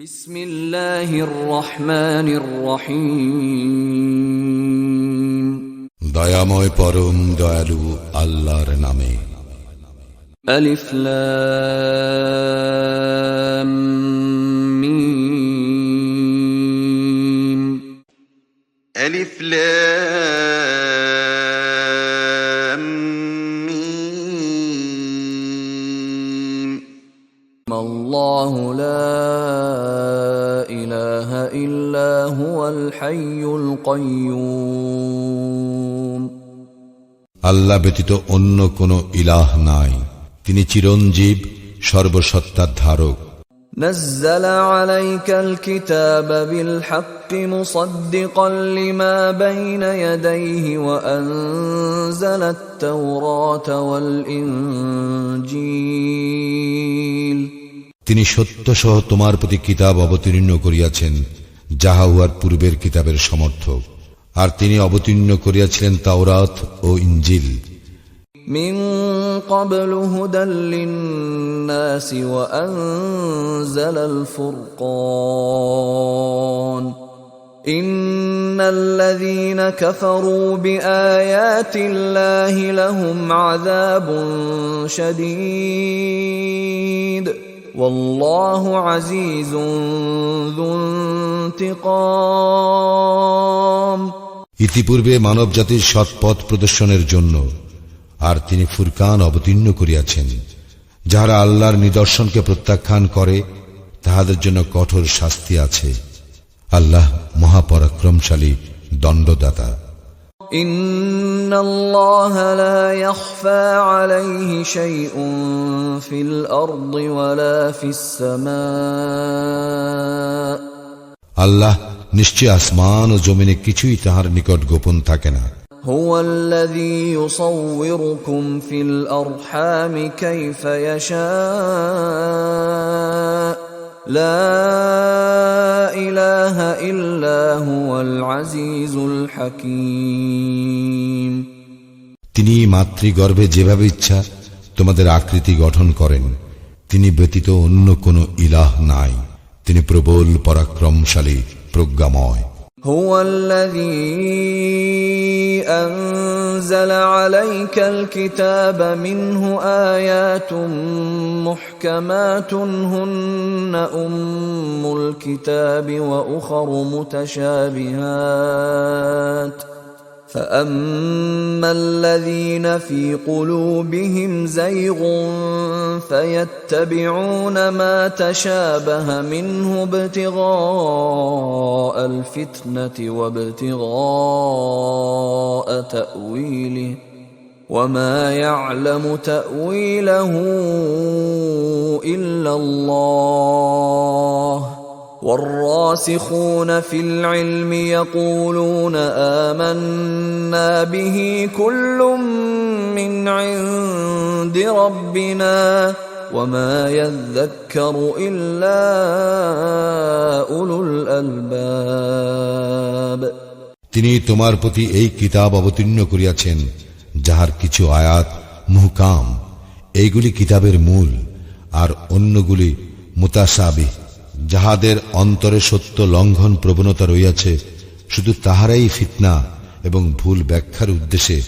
بسم الله الرحمن الرحيم দয়াময় পরম দয়ালু আল্লাহর নামে ألف لام ميم ألف لام الله لا إله إلا هو الحي القيوم আল্লাহ ব্যতীত অন্য কোনো ইলাহ নাই তিনি চিরঞ্জীব সর্বসত্তার ধারক نزل عليك الكتاب بالحق مصدقا لما بين يديه وانزل التوراه والانجيل তিনি সত্য সহ তোমার প্রতি কিতাব অবতীর্ণ করিয়াছেন যাহা উহার পূর্বের কিতাবের সমর্থক আর তিনি অবতীর্ণ করিয়াছিলেন তাওরাত ও ইঞ্জিল من قبل هدى للناس وانزل الفرقان ان الذين كفروا بايات الله لهم عذاب شديد والله عزيز ذو انتقام ইতিপূর্বে মানব জাতির সৎপথ প্রদর্শনের জন্য আর তিনি ফুরকান অবতীর্ণ করিয়াছেন যাহারা আল্লাহর নিদর্শনকে প্রত্যাখ্যান করে তাহাদের জন্য কঠোর শাস্তি আছে আল্লাহ মহাপরাক্রমশালী দণ্ডদাতা إن الله لا يخفى عليه شيء في الأرض ولا في السماء আল্লাহ নিশ্চয় আসমান ও জমিনে কিছুই তাহার নিকট গোপন থাকে না هو الذي يصوركم في الأرحام كيف يشاء لا إله إلا هو العزيز الحكيم তিনি মাতৃগর্ভে যেভাবে ইচ্ছা তোমাদের আকৃতি গঠন করেন তিনি ব্যতীত অন্য কোনো ইলাহ নাই তিনি প্রবল পরাক্রমশালী প্রজ্ঞাময় هو الذي أنزل عليك الكتاب منه آيات محكمات هن أم الكتاب وأخر متشابهات. فأما الذين في قلوبهم زيغ فيتبعون ما تشابه منه ابتغاء الفتنة وابتغاء تأويله وما يعلم تأويله إلا الله والراسخون في العلم يقولون آمنا به كل من عند ربنا وما يذكر إلا أولو الألباب তিনি তোমার প্রতি এই কিতাব অবতীর্ণ করিয়াছেন যাহার কিছু আয়াত মুহকাম এইগুলি কিতাবের মূল আর অন্যগুলি মুতাসাবি যাহাদের অন্তরে সত্য লঙ্ঘন প্রবণতা রইয়াছে শুধু তাহারাই ফিতনা এবং ভুল ব্যাখ্যার উদ্দেশ্যে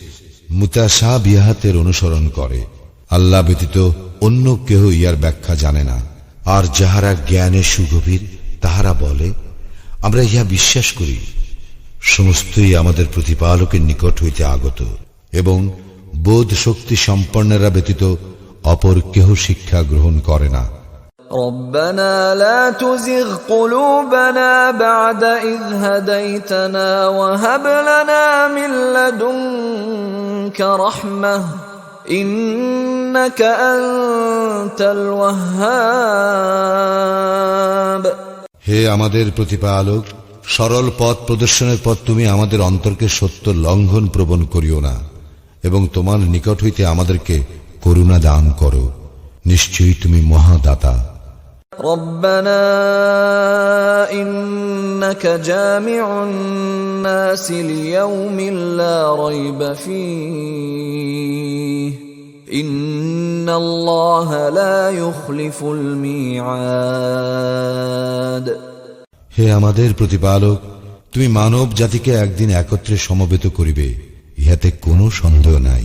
মুতাসা বিহাতের অনুসরণ করে। আল্লাহ ব্যতীত অন্য কেহ ইহার ব্যাখ্যা জানে না। আর যাহারা জ্ঞানে সুগভীর, তাহারা বলে, আমরা ইহা বিশ্বাস করি। সমস্তই আমাদের প্রতিপালকের নিকট হইতে আগত এবং বোধ শক্তি সম্পন্নরা ব্যতীত অপর কেহ শিক্ষা গ্রহণ করে না। ربنا لا تزغ قلوبنا بعد إذ هديتنا وهب لنا من لدنك رحمة إنك أنت الوهاب হে আমাদের প্রতিপালক সরল পথ প্রদর্শনের পর তুমি আমাদের অন্তরকে সত্য লঙ্ঘন প্রবণ করিও না এবং তোমার নিকট হইতে আমাদেরকে করুণা দান করো নিশ্চয়ই তুমি মহাদাতা ربنا إنك جامع الناس ليوم لا ريب فيه ان الله لا يخلف الميعاد হে আমাদের প্রতিপালক তুমি মানব জাতিকে একদিন একত্রে সমবেত করিবে ইহাতে কোনো সন্দেহ নাই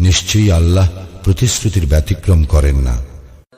নিশ্চয়ই আল্লাহ প্রতিশ্রুতির ব্যতিক্রম করেন না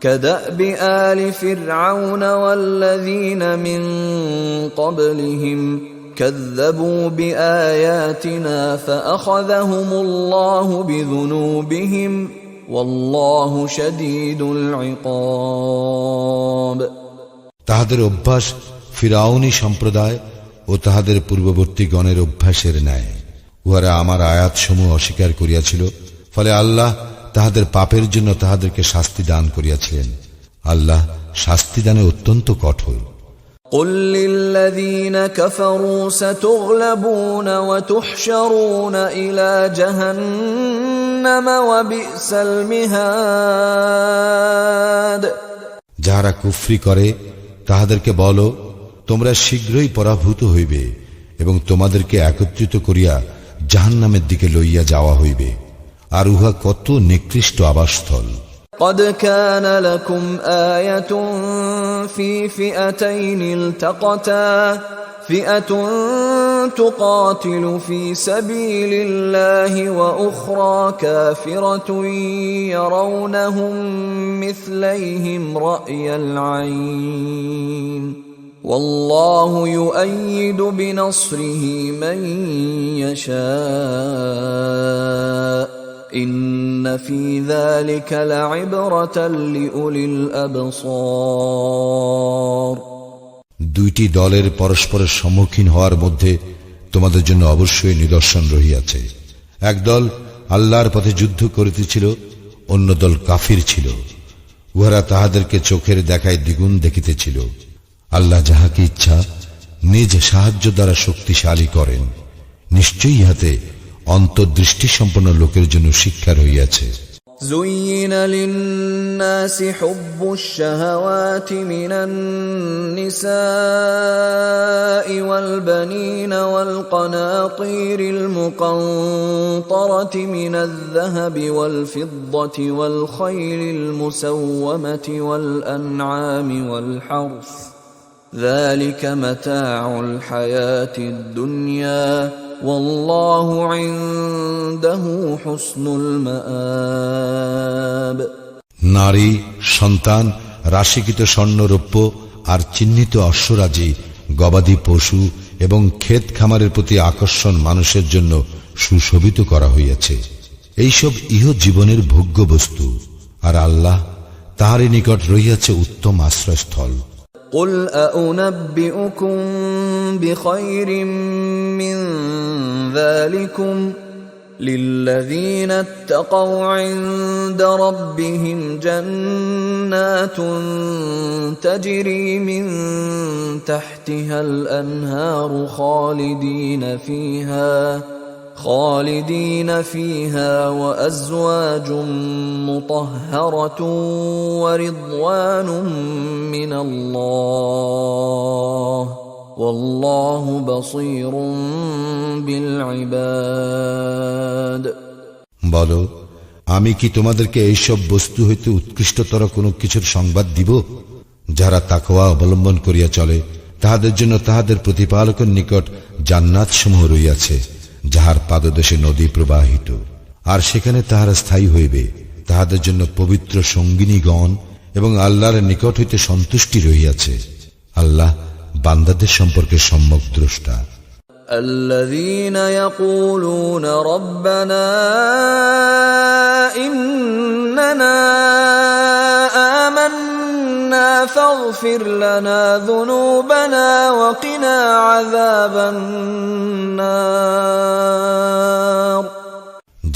كداب ال فرعون والذين من قبلهم كذبوا باياتنا فاخذهم الله بذنوبهم والله شديد العقاب তাহাদের অভ্যাস ফিরাউনি সম্প্রদায় ও তাহাদের পূর্ববর্তী গণের অভ্যাসের ন্যায় উহারা আমার আয়াতসমূহ অস্বীকার করিয়াছিল ফলে আল্লাহ তাহাদের পাপের জন্য তাহাদেরকে শাস্তি দান করিয়াছিলেন আল্লাহ শাস্তি দানে অত্যন্ত কঠোর قل للذين كفروا ستغلبون وتحشرون الى جهنم وبئس المهاد যাহারা কুফরি করে তাহাদেরকে বলো তোমরা শীঘ্রই পরাভূত হইবে এবং তোমাদেরকে একত্রিত করিয়া জাহান্নামের দিকে লইয়া যাওয়া হইবে আর উহা কত নিকৃষ্ট আবাসস্থল قد كان لكم آية في فئتين التقتا فئة تقاتل في سبيل الله وأخرى كافرة يرونهم مثليهم رأي العين والله يؤيد بنصره من يشاء দুইটি দলের পরস্পরের সম্মুখীন হওয়ার মধ্যে তোমাদের জন্য অবশ্যই নিদর্শন রহিয়াছে। একদল আল্লাহর পথে যুদ্ধ করিতেছিল, অন্য দল কাফির ছিল। উহারা তাহাদেরকে চোখের দেখায় দ্বিগুণ দেখিতেছিল। আল্লাহ যাহাকে ইচ্ছা, নিজ সাহায্য দ্বারা শক্তিশালী করেন। নিশ্চয়ই হাতে অন্তর্দৃষ্টি সম্পন্ন লোকের জন্য শিক্ষা রহিয়াছে زين للناس حب الشهوات من النساء والبنين والقناطير المقنطرة من الذهب والفضة والخيل المسومة والأنعام والحرث ذلك متاع الحياة الدنيا والله عنده حسن المآب নারী সন্তান রাশিকৃত স্বর্ণরৌপ্য আর চিহ্নিত অশ্বরাজি গবাদি পশু এবং ক্ষেত খামারের প্রতি আকর্ষণ মানুষের জন্য সুশোভিত করা হইয়াছে এইসব ইহ জীবনের ভোগ্য বস্তু আর আল্লাহ তাহারই নিকট রহিয়াছে উত্তম আশ্রয়স্থল قل أأنبئكم بخير من ذلكم للذين اتقوا عند ربهم جنات تجري من تحتها الأنهار خالدين فيها خالدين فيها وازواج مطهره ورضوان من الله والله بصير بالعباد বলো আমি কি তোমাদেরকে এইসব বস্তু হইতে উৎকৃষ্টতর কোনো কিছুর সংবাদ দিব যারা তাকওয়া অবলম্বন করিয়া চলে তাহাদের জন্য তাহাদের প্রতিপালকের নিকট জান্নাত সমূহ রইয়াছে যাহার পাদদেশে নদী প্রবাহিত আর সেখানে তাহারা স্থায়ী হইবে তাহাদের জন্য পবিত্র সঙ্গিনীগণ এবং আল্লাহর নিকট হইতে সন্তুষ্টি রহিয়াছে আল্লাহ বান্দাদের সম্পর্কে সম্যক দ্রষ্টা الذين يقولون ربنا إننا آمنا فاغفر لنا ذنوبنا وقنا عذاب النار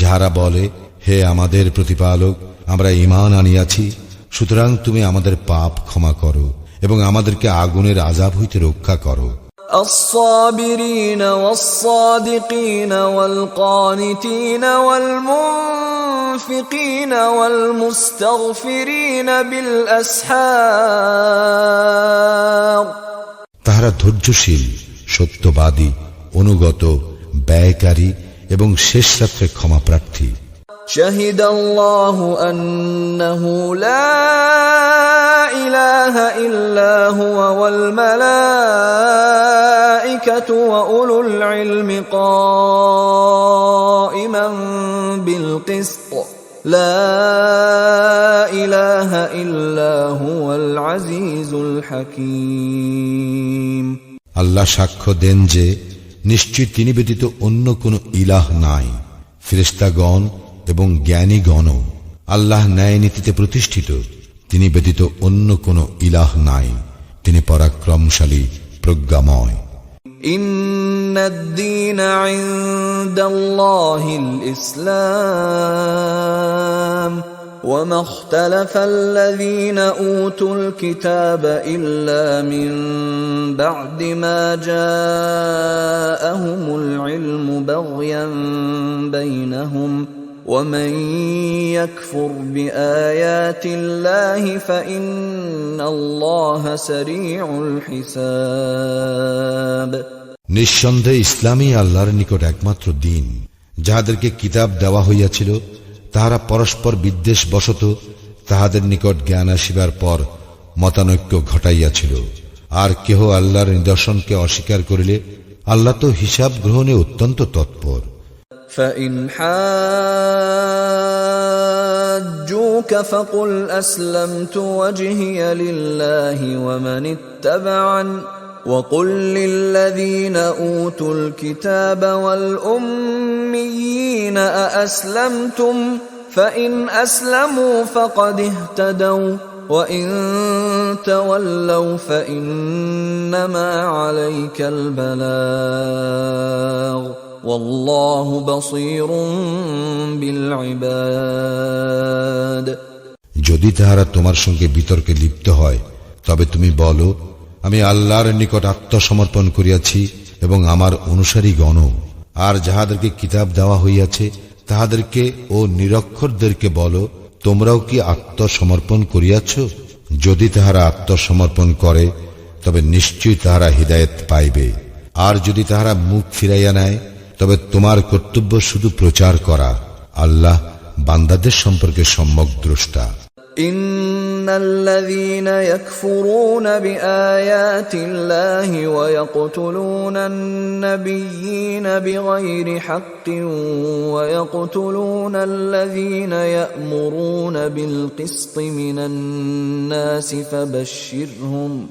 যাহারা বলে হে আমাদের প্রতিপালক আমরা ঈমান আনিয়াছি সুতরাং তুমি আমাদের পাপ ক্ষমা করো এবং আমাদেরকে আগুনের আজাব হইতে রক্ষা করো الصابرين والصادقين والقانتين والمنفقين والمستغفرين بالأسحار তাহারা ধৈর্যশীল সত্যবাদী অনুগত ব্যয়কারী এবং শেষ রাত্রে ক্ষমা প্রার্থী شهد الله أنه لا إله إلا هو والملائكة وأولو العلم قائما بالقسط لا إله إلا هو العزيز الحكيم আল্লাহ সাক্ষ্য দেন যে নিশ্চয় তিনি ব্যতীত অন্য কোনো ইলাহ নাই ফেরেস্তাগণ এবং জ্ঞানীগণও আল্লাহ ন্যায় নীতিতে প্রতিষ্ঠিত তিনি ব্যতীত অন্য কোনো ইলাহ নাই তিনি পরাক্রমশালী প্রজ্ঞাময় إن الدين عند الله الإسلام وما اختلف الذين أوتوا الكتاب إلا من بعد ما جاءهم العلم بغيا بينهم ومن يكفر بآيات الله فإن الله سريع الحساب নিঃসন্দেহে ইসলামই আল্লাহর নিকট একমাত্র দিন যাহাদেরকে কিতাব দেওয়া হইয়াছিল তাহারা পরস্পর বিদ্বেষ বশত তাহাদের নিকট জ্ঞান আসিবার পর মতানৈক্য ঘটাইয়াছিল আর কেহ আল্লাহর নিদর্শনকে অস্বীকার করিলে আল্লাহ তো হিসাব গ্রহণে অত্যন্ত তৎপর فإن حاجوك فقل أسلمت وجهي لله ومن اتبعن وقل للذين أوتوا الكتاب والأميين أأسلمتم فإن أسلموا فقد اهتدوا وإن تولوا فإنما عليك البلاغ যদি তাহারা তোমার সঙ্গে বিতর্কে লিপ্ত হয়, তবে তুমি বলো, আমি আল্লাহর নিকট আত্মসমর্পণ করিয়াছি এবং আমার অনুসারী গণ আর যাহাদেরকে কিতাব দেওয়া হইয়াছে, তাহাদেরকে ও নিরক্ষরদেরকে বলো, তোমরাও কি আত্মসমর্পণ করিয়াছ? যদি তাহারা আত্মসমর্পণ করে, তবে নিশ্চয়ই তাহারা হৃদায়ত পাইবে। আর যদি তাহারা মুখ ফিরাইয়া নেয় তবে তোমার কর্তব্য শুধু প্রচার করা আল্লাহ বান্দাদের সম্পর্কে সম্যক দ্রষ্টা إن الذين يكفرون بآيات الله ويقتلون النبيين بغير حق ويقتلون الذين يأمرون بالقسط من الناس فبشرهم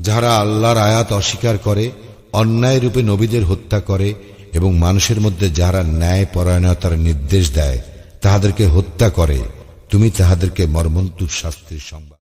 যারা আল্লাহর আয়াত অস্বীকার করে, অন্যায় রূপে নবীদের হত্যা করে এবং মানুষের মধ্যে যারা ন্যায় পরায়ণতার নির্দেশ দেয়, তাহাদেরকে হত্যা করে। তুমি তাহাদেরকে মর্মন্তু শাস্তির সংবাদ।